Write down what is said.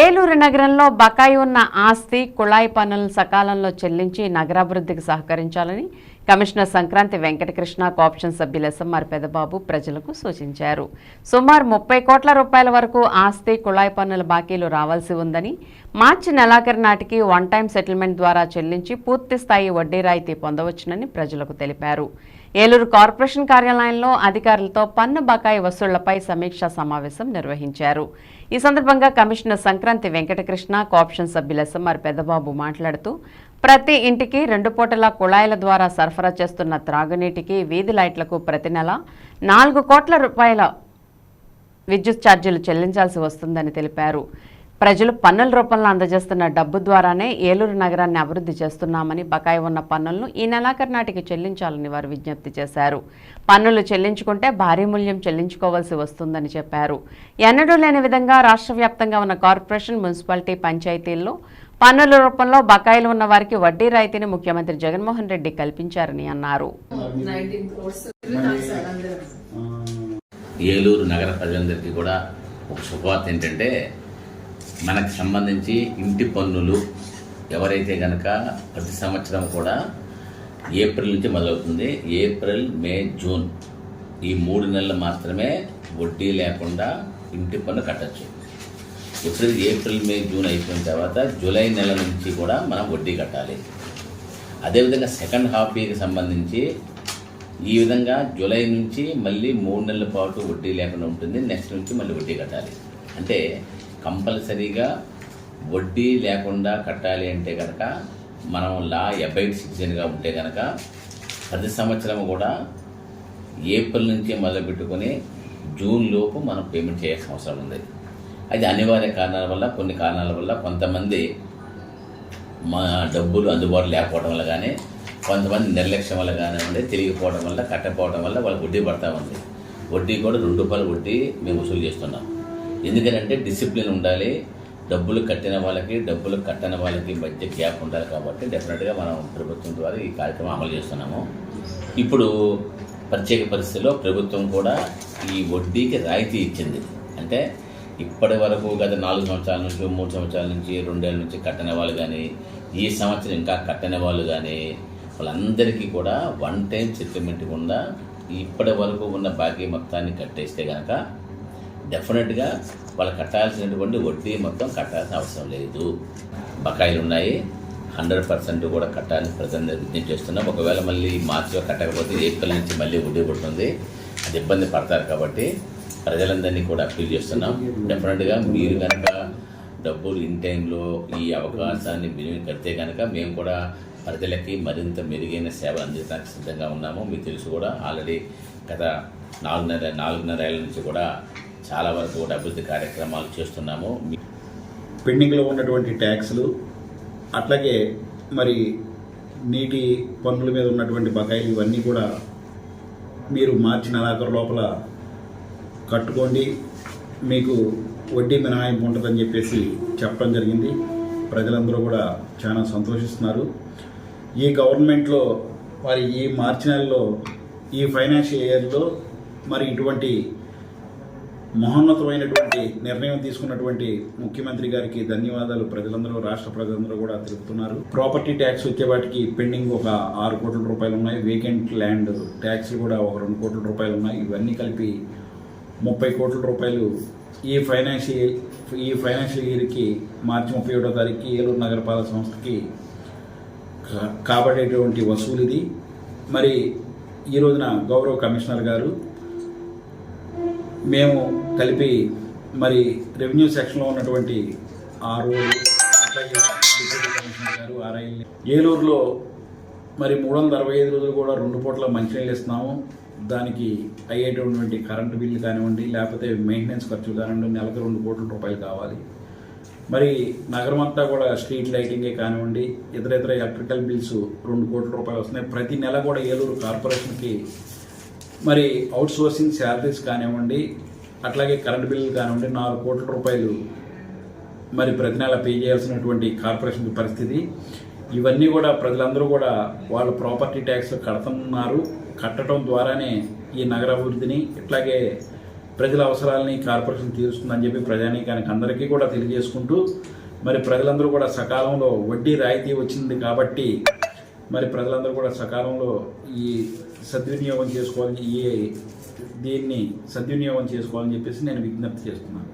ఏలూరు నగరంలో బకాయి ఉన్న ఆస్తి కుళాయి పనులను సకాలంలో చెల్లించి నగరాభివృద్ధికి సహకరించాలని కమిషనర్ సంక్రాంతి వెంకటకృష్ణ కోఆప్షన్ సభ్యులు ఎస్ఎంఆర్ పెదబాబు ప్రజలకు సూచించారు. సుమారు ముప్పై కోట్ల రూపాయల వరకు ఆస్తి కుళాయి పన్నుల బాకీలు రావాల్సి ఉందని మార్చి నెలాఖరు నాటికి వన్ టైం సెటిల్మెంట్ ద్వారా చెల్లించి పూర్తి స్థాయి వడ్డీ రాయితీ పొందవచ్చునని ప్రజలకు తెలిపారు. ఏలూరు కార్పొరేషన్ కార్యాలయంలో అధికారులతో పన్ను బకాయి వసూళ్ళపై సమీక్షా సమావేశం నిర్వహించారు. ఈ సందర్భంగా కమిషనర్ సంక్రాంతి వెంకటకృష్ణ కోఆప్షన్ సభ్యుల ఎస్ఎంఆర్ పెద్దబాబు మాట్లాడుతూ ప్రతి ఇంటికి రెండు పూటల కుళాయిల ద్వారా సరఫరా చేస్తున్న త్రాగునీటికి వీధి లైట్లకు ప్రతి నెల నాలుగు కోట్ల రూపాయల విద్యుత్ ఛార్జీలు చెల్లించాల్సి వస్తుందని తెలిపారు. ప్రజలు పన్నుల రూపంలో అందజేస్తున్న డబ్బు ద్వారానే ఏలూరు నగరాన్ని అభివృద్ధి చేస్తున్నామని బకాయి ఉన్న పన్నులను ఈ నెలాఖరు నాటికి చెల్లించాలని వారు విజ్ఞప్తి చేశారు. పన్నులు చెల్లించుకుంటే భారీ మూల్యం చెల్లించుకోవాల్సి వస్తుందని చెప్పారు. ఎన్నడూ లేని విధంగా రాష్ట్ర వ్యాప్తంగా ఉన్న కార్పొరేషన్ మున్సిపాలిటీ పంచాయతీల్లో పన్నుల రూపంలో బకాయిలు ఉన్న వారికి వడ్డీ రాయితీని ముఖ్యమంత్రి జగన్మోహన్ రెడ్డి కల్పించారని అన్నారు. ఏలూరు నగర ప్రజలందరికీ కూడా ఒక శుభవార్త ఏంటంటే మనకు సంబంధించి ఇంటి పన్నులు ఎవరైతే గనక ప్రతి సంవత్సరం కూడా ఏప్రిల్ నుంచి మొదలవుతుంది. ఏప్రిల్ మే జూన్ ఈ మూడు నెలలు మాత్రమే వడ్డీ లేకుండా ఇంటి పన్ను కట్టచ్చు. ఎప్పుడు ఏప్రిల్ మే జూన్ అయిపోయిన తర్వాత జూలై నెల నుంచి కూడా మనం వడ్డీ కట్టాలి. అదేవిధంగా సెకండ్ హాఫ్ ఇయర్కి సంబంధించి ఈ విధంగా జూలై నుంచి మళ్ళీ మూడు నెలల పాటు వడ్డీ లేకుండా ఉంటుంది. నెక్స్ట్ నుంచి మళ్ళీ వడ్డీ కట్టాలి. అంటే కంపల్సరీగా వడ్డీ లేకుండా కట్టాలి అంటే కనుక మనం లా అబైడ్ సిటిజన్గా ఉంటే కనుక ప్రతి సంవత్సరం కూడా ఏప్రిల్ నుంచి మొదలుపెట్టుకొని జూన్ లోపు మనం పేమెంట్ చేయాల్సిన అవసరం ఉంది. అది అనివార్య కారణాల వల్ల కొన్ని కారణాల వల్ల కొంతమంది మా డబ్బులు అందుబాటులో లేకపోవడం వల్ల కానీ కొంతమంది నిర్లక్ష్యం వల్ల కానివ్వండి తిరిగిపోవడం వల్ల కట్టకపోవడం వల్ల వాళ్ళకి వడ్డీ పడతా ఉంది. వడ్డీ కూడా రెండు రూపాయల వడ్డీ మేము వసూలు చేస్తున్నాం. ఎందుకంటే డిసిప్లిన్ ఉండాలి. డబ్బులు కట్టిన వాళ్ళకి డబ్బులు కట్టని వాళ్ళకి మధ్య గ్యాప్ ఉండాలి కాబట్టి డెఫినెట్గా మనం ప్రభుత్వం ద్వారా ఈ కార్యక్రమం అమలు చేస్తున్నాము. ఇప్పుడు ప్రత్యేక పరిస్థితుల్లో ప్రభుత్వం కూడా ఈ వడ్డీకి రాయితీ ఇచ్చింది. అంటే ఇప్పటి వరకు గత నాలుగు సంవత్సరాల నుంచి మూడు సంవత్సరాల నుంచి రెండేళ్ళ నుంచి కట్టని వాళ్ళు కానీ ఈ సంవత్సరం ఇంకా కట్టని వాళ్ళు కానీ వాళ్ళందరికీ కూడా వన్ టైం సెటిల్మెంట్ గుండా ఇప్పటి వరకు ఉన్న బాకీ మొత్తాన్ని కట్టేస్తే కనుక డెఫినెట్గా వాళ్ళు కట్టాల్సినటువంటి వడ్డీ మొత్తం కట్టాల్సిన అవసరం లేదు. బకాయిలు ఉన్నాయి హండ్రెడ్ పర్సెంట్ కూడా కట్టాలని ప్రజలందరూ విజ్ఞప్తి చేస్తున్నాం. ఒకవేళ మళ్ళీ మార్చిలో కట్టకపోతే ఏప్రిల్ నుంచి మళ్ళీ వడ్డీ పడుతుంది. అది ఇబ్బంది పడతారు కాబట్టి ప్రజలందరినీ కూడా అప్పీల్ చేస్తున్నాం. డెఫినెట్గా మీరు కనుక డబ్బులు ఇన్ టైంలో ఈ అవకాశాన్ని వినియోగం కడితే కనుక మేము కూడా ప్రజలకి మరింత మెరుగైన సేవలు అందించడానికి సిద్ధంగా ఉన్నాము. మీకు తెలుసు కూడా ఆల్రెడీ గత నాలుగున్నర నాలుగున్నర ఏళ్ళ నుంచి కూడా చాలా వరకు కూడా అభివృద్ధి కార్యక్రమాలు చేస్తున్నాము. పెండింగ్లో ఉన్నటువంటి ట్యాక్స్లు అట్లాగే మరి నీటి పన్నుల మీద ఉన్నటువంటి బకాయిలు ఇవన్నీ కూడా మీరు మార్చి నెలాఖరు లోపల కట్టుకోండి. మీకు వడ్డీ మినహాయింపు ఉంటుందని చెప్పేసి చెప్పడం జరిగింది. ప్రజలందరూ కూడా చాలా సంతోషిస్తున్నారు. ఈ గవర్నమెంట్లో మరి ఈ మార్చి నెలలో ఈ ఫైనాన్షియల్ ఇయర్లో మరి ఇటువంటి మహోన్నతమైనటువంటి నిర్ణయం తీసుకున్నటువంటి ముఖ్యమంత్రి గారికి ధన్యవాదాలు. ప్రజలందరూ రాష్ట్ర ప్రజలందరూ కూడా తెలుపుతున్నారు ప్రాపర్టీ ట్యాక్స్ వచ్చే వాటికి పెండింగ్ ఒక ఆరు కోట్ల రూపాయలు ఉన్నాయి. వేకెంట్ ల్యాండ్ ట్యాక్స్ కూడా ఒక రెండు కోట్ల రూపాయలు ఉన్నాయి. ఇవన్నీ కలిపి ముప్పై కోట్ల రూపాయలు ఈ ఫైనాన్షియల్ ఈ ఫైనాన్షియల్ ఇయర్కి మార్చి ముప్పై ఒకటో తారీఖుకి ఏలూరు నగరపాలక సంస్థకి కా- కాబడేటువంటి వసూలు ఇది. మరి ఈ రోజున గౌరవ కమిషనర్ గారు మేము కలిపి మరి రెవెన్యూ సెక్షన్లో ఉన్నటువంటి ఆరు అట్లాగే డిప్యూటీ కమిషనర్ గారు ఆర్ఐ ఏలూరులో మరి మూడు వందల అరవై ఐదు రోజులు కూడా రెండు పూట్ల మంచినీళ్ళు ఇస్తున్నాము. దానికి అయ్యేటటువంటి కరెంటు బిల్లు కానివ్వండి లేకపోతే మెయింటెనెన్స్ ఖర్చులు కానివ్వండి నెలకు రెండు కోట్ల రూపాయలు కావాలి. మరి నగరం అంతా కూడా స్ట్రీట్ లైటింగే కానివ్వండి ఇతర ఇతర ఎలక్ట్రికల్ బిల్స్ రెండు కోట్ల రూపాయలు వస్తున్నాయి. ప్రతి నెల కూడా ఏలూరు కార్పొరేషన్కి మరి అవుట్ సోర్సింగ్ శాలరీస్ కానివ్వండి అట్లాగే కరెంట్ బిల్లు కానివ్వండి నాలుగు కోట్ల రూపాయలు మరి ప్రతి నెల పే చేయాల్సినటువంటి కార్పొరేషన్ పరిస్థితి. ఇవన్నీ కూడా ప్రజలందరూ కూడా వాళ్ళు ప్రాపర్టీ ట్యాక్స్ కడుతున్నారు. కట్టడం ద్వారానే ఈ నగరాభివృద్ధిని ఇట్లాగే ప్రజల అవసరాలని కార్పొరేషన్ తీరుస్తుందని చెప్పి ప్రజానీకానికి అందరికీ కూడా తెలియజేసుకుంటూ మరి ప్రజలందరూ కూడా సకాలంలో వడ్డీ రాయితీ వచ్చింది కాబట్టి మరి ప్రజలందరూ కూడా సకాలంలో ఈ సద్వినియోగం చేసుకోవాలని ఈ దీన్ని సద్వినియోగం చేసుకోవాలని చెప్పేసి నేను విజ్ఞప్తి చేస్తున్నాను.